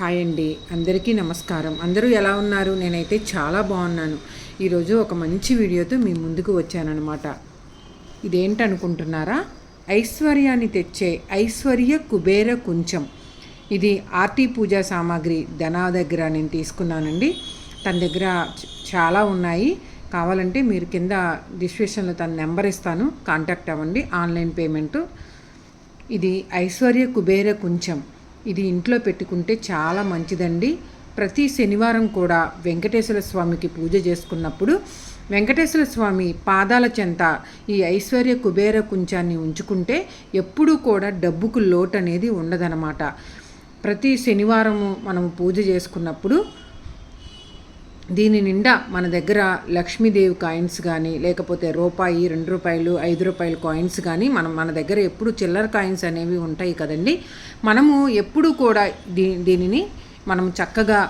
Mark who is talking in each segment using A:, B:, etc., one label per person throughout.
A: Hi అండి. అందరికీ నమస్కారం. అందరూ ఎలా ఉన్నారు? నేనైతే చాలా బాగున్నాను. ఈరోజు ఒక మంచి వీడియోతో మీ ముందుకు వచ్చానమాట ఇదేంటనుకుంటున్నారా? ఐశ్వర్యాన్ని తెచ్చే ఐశ్వర్య కుబేర కుంచం. ఇది ఆర్టీ పూజా సామాగ్రి ధనా దగ్గర నేను తీసుకున్నానండి. తన దగ్గర చాలా ఉన్నాయి. కావాలంటే మీరు కింద డిస్క్రిప్షన్లో తన నెంబర్ ఇస్తాను. కాంటాక్ట్ అవ్వండి. Online payment. ఇది ఐశ్వర్య కుబేర కుంచం. ఇది ఇంట్లో పెట్టుకుంటే చాలా మంచిదండి. ప్రతి శనివారం కూడా వెంకటేశ్వర స్వామికి పూజ చేసుకున్నప్పుడు వెంకటేశ్వర స్వామి పాదాల చెంత ఈ ఐశ్వర్య కుబేర కుంచాన్ని ఉంచుకుంటే ఎప్పుడూ కూడా డబ్బుకు లోటు అనేది ఉండదన్నమాట. ప్రతి శనివారము మనం పూజ చేసుకున్నప్పుడు దీని నిండా మన దగ్గర లక్ష్మీదేవి కాయిన్స్ కానీ లేకపోతే రూపాయి రెండు రూపాయలు ఐదు రూపాయల కాయిన్స్ కానీ మనం మన దగ్గర ఎప్పుడు చిల్లర కాయిన్స్ అనేవి ఉంటాయి కదండి. మనము ఎప్పుడు కూడా దీ దీనిని మనం చక్కగా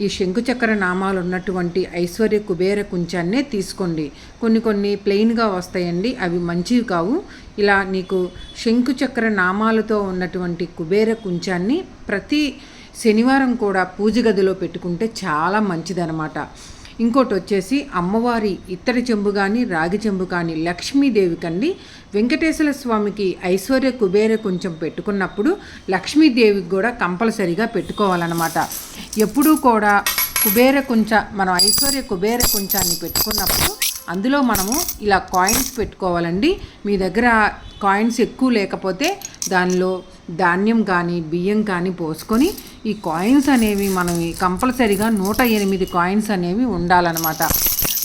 A: ఈ శంకుచక్ర నామాలు ఉన్నటువంటి ఐశ్వర్య కుబేర కుంచాన్నే తీసుకోండి. కొన్ని కొన్ని ప్లెయిన్గా వస్తాయండి అవి మంచివి కావు. ఇలా నీకు శంకుచక్ర నామాలతో ఉన్నటువంటి కుబేర కుంచాన్ని ప్రతి శనివారం కూడా పూజ గదిలో పెట్టుకుంటే చాలా మంచిదనమాట ఇంకోటి వచ్చేసి అమ్మవారి ఇత్తడి చెంబు కానీ రాగి చెంబు కానీ లక్ష్మీదేవి కండి వెంకటేశ్వర స్వామికి ఐశ్వర్య కుబేర కొంచెం పెట్టుకున్నప్పుడు లక్ష్మీదేవికి కూడా కంపల్సరిగా పెట్టుకోవాలన్నమాట. ఎప్పుడూ కూడా కుబేర కొంచెం మనం ఐశ్వర్య కుబేర కొంచాన్ని పెట్టుకున్నప్పుడు అందులో మనము ఇలా కాయిన్స్ పెట్టుకోవాలండి. మీ దగ్గర కాయిన్స్ ఎక్కువ లేకపోతే దానిలో ధాన్యం కానీ బియ్యం కానీ పోసుకొని ఈ కాయిన్స్ అనేవి మనం కంపల్సరిగా నూట ఎనిమిది కాయిన్స్ అనేవి ఉండాలన్నమాట.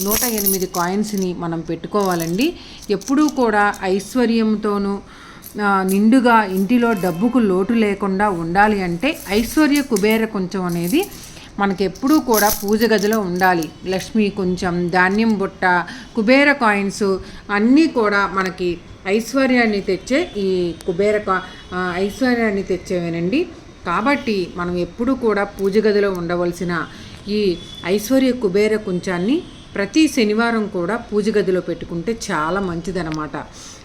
A: నూట ఎనిమిది కాయిన్స్ని మనం పెట్టుకోవాలండి. ఎప్పుడూ కూడా ఐశ్వర్యంతోనూ నిండుగా ఇంటిలో డబ్బుకు లోటు లేకుండా ఉండాలి అంటే ఐశ్వర్య కుబేర కొంచెం అనేది మనకి ఎప్పుడూ కూడా పూజ గదిలో ఉండాలి. లక్ష్మి కొంచెం ధాన్యం బుట్ట కుబేర కాయిన్స్ అన్నీ కూడా మనకి ఐశ్వర్యాన్ని తెచ్చే ఈ కుబేర కా- ఐశ్వర్యాన్ని తెచ్చేవేనండి. కాబట్టి మనం ఎప్పుడూ కూడా పూజ గదిలో ఉండవలసిన ఈ ఐశ్వర్య కుబేర కుంచాన్ని ప్రతి శనివారం కూడా పూజ గదిలో పెట్టుకుంటే చాలా మంచిదనమాట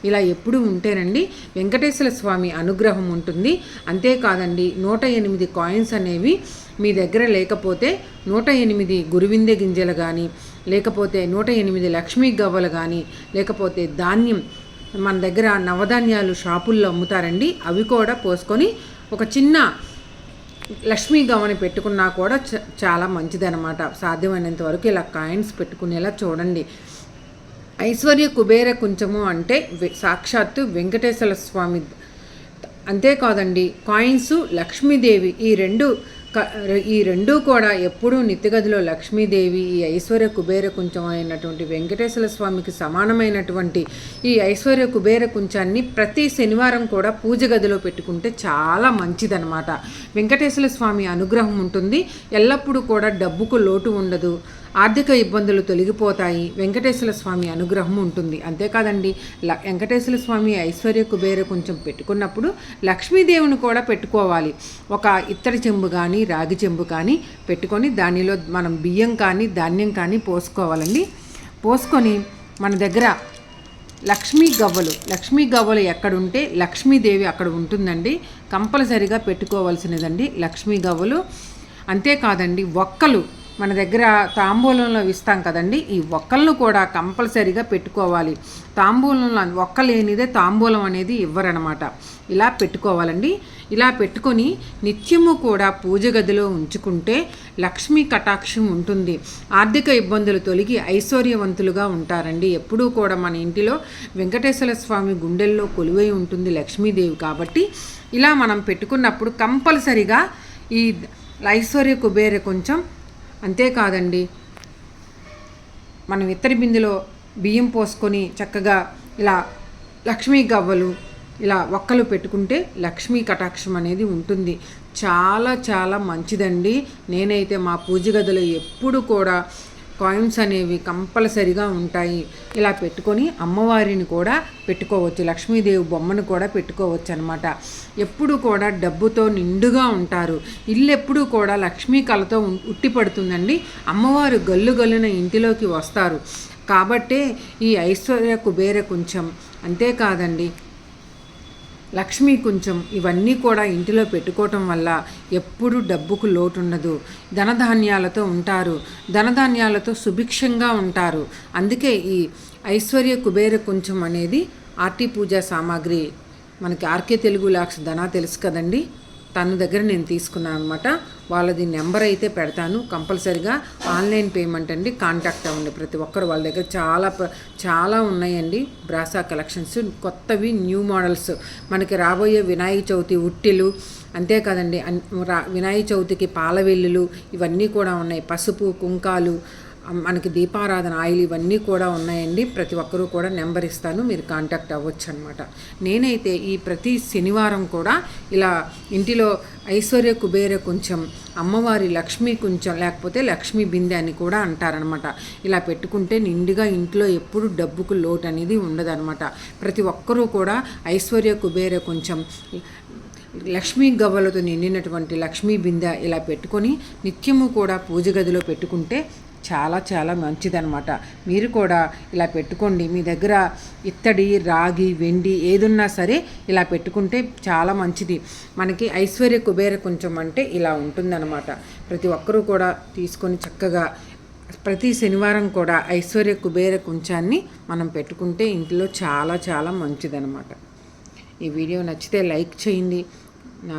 A: ఇలా ఎప్పుడు ఉంటేనండి వెంకటేశ్వర స్వామి అనుగ్రహం ఉంటుంది. అంతేకాదండి నూట ఎనిమిది కాయిన్స్ అనేవి మీ దగ్గర లేకపోతే నూట ఎనిమిది గురువిందె గింజలు కానీ లేకపోతే నూట ఎనిమిది లక్ష్మీ గవ్వలు కానీ లేకపోతే ధాన్యం మన దగ్గర నవధాన్యాలు షాపుల్లో అమ్ముతారండి. అవి కూడా పోసుకొని ఒక చిన్న లక్ష్మీ గమని పెట్టుకున్నా కూడా చ- చాలా మంచిదనమాట సాధ్యమైనంత వరకు ఇలా కాయిన్స్ పెట్టుకునేలా చూడండి. ఐశ్వర్య కుబేర కుంచము అంటే సాక్షాత్తు వెంకటేశ్వర స్వామి అంతేకాదండి. కాయిన్స్ లక్ష్మీదేవి ఈ రెండు ఈ రెండూ కూడా ఎప్పుడూ నిత్యగదిలో లక్ష్మీదేవి ఈ ఐశ్వర్య కుబేర కుంచం అయినటువంటి వెంకటేశ్వర స్వామికి సమానమైనటువంటి ఈ ఐశ్వర్య కుబేర కుంచాన్ని ప్రతి శనివారం కూడా పూజ గదిలో పెట్టుకుంటే చాలా మంచిదనమాట వెంకటేశ్వర స్వామి అనుగ్రహం ఉంటుంది. ఎల్లప్పుడూ కూడా డబ్బుకు లోటు ఉండదు. ఆర్థిక ఇబ్బందులు తొలగిపోతాయి. వెంకటేశ్వర స్వామి అనుగ్రహం ఉంటుంది. అంతేకాదండి ల- వెంకటేశ్వర స్వామి ఐశ్వర్య కుబేర కొంచెం పెట్టుకున్నప్పుడు లక్ష్మీదేవిని కూడా పెట్టుకోవాలి. ఒక ఇత్తడి చెంబు కానీ రాగి చెంబు కానీ పెట్టుకొని దానిలో మనం బియ్యం కానీ ధాన్యం కానీ పోసుకోవాలండి. పోసుకొని మన దగ్గర లక్ష్మీ గవ్వలు లక్ష్మీ గవ్వలు ఎక్కడుంటే లక్ష్మీదేవి అక్కడ ఉంటుందండి. కంపల్సరిగా పెట్టుకోవాల్సినదండి లక్ష్మీ గవ్వలు. అంతేకాదండి ఒక్కలు మన దగ్గర తాంబూలంలో ఇస్తాం కదండి. ఈ ఒక్కలను కూడా కంపల్సరిగా పెట్టుకోవాలి. తాంబూలంలో ఒక్క లేనిదే తాంబూలం అనేది ఇవ్వరనమాట. ఇలా పెట్టుకోవాలండి. ఇలా పెట్టుకొని నిత్యము కూడా పూజ గదిలో ఉంచుకుంటే లక్ష్మీ కటాక్షం ఉంటుంది. ఆర్థిక ఇబ్బందులు తొలగి ఐశ్వర్యవంతులుగా ఉంటారండి. ఎప్పుడూ కూడా మన ఇంటిలో వెంకటేశ్వర స్వామి గుండెల్లో కొలువై ఉంటుంది లక్ష్మీదేవి కాబట్టి ఇలా మనం పెట్టుకున్నప్పుడు కంపల్సరిగా ఈ ఐశ్వర్య కుబేర కొంచెం అంతేకాదండి. మనం ఇత్తడి బిందెలో బియ్యం పోసుకొని చక్కగా ఇలా లక్ష్మీ గవ్వలు ఇలా ఒక్కలు పెట్టుకుంటే లక్ష్మీ కటాక్షం అనేది ఉంటుంది. చాలా చాలా మంచిదండి. నేనైతే మా పూజ గదిలో ఎప్పుడు కూడా కాయిన్స్ అనేవి కంపల్సరిగా ఉంటాయి. ఇలా పెట్టుకొని అమ్మవారిని కూడా పెట్టుకోవచ్చు. లక్ష్మీదేవి బొమ్మను కూడా పెట్టుకోవచ్చు అనమాట ఎప్పుడు కూడా డబ్బుతో నిండుగా ఉంటారు. ఇల్లు ఎప్పుడు కూడా లక్ష్మీ కళతో ఉం- ఉట్టిపడుతుందండి. అమ్మవారు గల్లు గల్లున ఇంటిలోకి వస్తారు. కాబట్టే ఈ ఐశ్వర్య కుబేర కొంచెం అంతేకాదండి. లక్ష్మీ కొంచెం ఇవన్నీ కూడా ఇంటిలో పెట్టుకోవటం వల్ల ఎప్పుడూ డబ్బుకు లోటు ఉండదు ధనధాన్యాలతో ఉంటారు. ధనధాన్యాలతో సుభిక్షంగా ఉంటారు. అందుకే ఈ ఐశ్వర్య కుబేర కొంచెం అనేది ఆర్టీ పూజా సామాగ్రి. మనకి ఆర్కే తెలుగు లాక్స్ ధన తెలుసు కదండి? తన దగ్గర నేను తీసుకున్నాను అనమాట వాళ్ళది నెంబర్ అయితే పెడతాను. కంపల్సరిగా ఆన్లైన్ పేమెంట్ అండి కాంటాక్ట్ అవ్వండి ప్రతి ఒక్కరు. వాళ్ళ దగ్గర చాలా చాలా ఉన్నాయండి బ్రాసా కలెక్షన్స్. కొత్తవి న్యూ మోడల్స్. మనకి రాబోయే వినాయక చవితి ఉట్టిలు అంతే కదండి. రా- వినాయక చవితికి పాలవెల్లులు ఇవన్నీ కూడా ఉన్నాయి. పసుపు కుంకాలు మనకి దీపారాధన ఆయిల్ ఇవన్నీ కూడా ఉన్నాయండి. ప్రతి ఒక్కరూ కూడా నెంబర్ ఇస్తాను మీరు కాంటాక్ట్ అవ్వచ్చు అనమాట నేనైతే ఈ ప్రతి శనివారం కూడా ఇలా ఇంటిలో ఐశ్వర్య కుబేర కొంచెం అమ్మవారి లక్ష్మీ కొంచెం లేకపోతే లక్ష్మీ బిందె అని కూడా అంటారనమాట ఇలా పెట్టుకుంటే నిండుగా ఇంట్లో ఎప్పుడు డబ్బుకు లోటు అనేది ఉండదనమాట ప్రతి ఒక్కరూ కూడా ఐశ్వర్య కుబేర కొంచెం లక్ష్మీ గవ్వలతో నిండినటువంటి లక్ష్మీ బిందె ఇలా పెట్టుకొని నిత్యము కూడా పూజ గదిలో పెట్టుకుంటే చాలా చాలా మంచిదనమాట మీరు కూడా ఇలా పెట్టుకోండి. మీ దగ్గర ఇత్తడి రాగి వెండి ఏదున్నా సరే ఇలా పెట్టుకుంటే చాలా మంచిది. మనకి ఐశ్వర్య కుబేర కొంచెం అంటే ఇలా ఉంటుందన్నమాట. ప్రతి ఒక్కరూ కూడా తీసుకొని చక్కగా ప్రతి శనివారం కూడా ఐశ్వర్య కుబేర కుంచాన్ని మనం పెట్టుకుంటే ఇంట్లో చాలా చాలా మంచిదనమాట ఈ వీడియో నచ్చితే లైక్ చేయండి. నా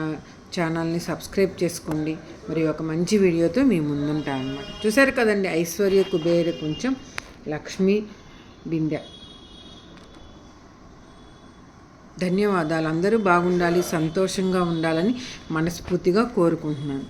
A: ఛానల్ని సబ్స్క్రైబ్ చేసుకోండి. మరి ఒక మంచి వీడియోతో మీ ముందుంటా అనమాట చూసారు కదండి ఐశ్వర్య కుబేర కొంచెం లక్ష్మి బిందె. ధన్యవాదాలు. అందరూ బాగుండాలి సంతోషంగా ఉండాలని మనస్ఫూర్తిగా కోరుకుంటున్నాను.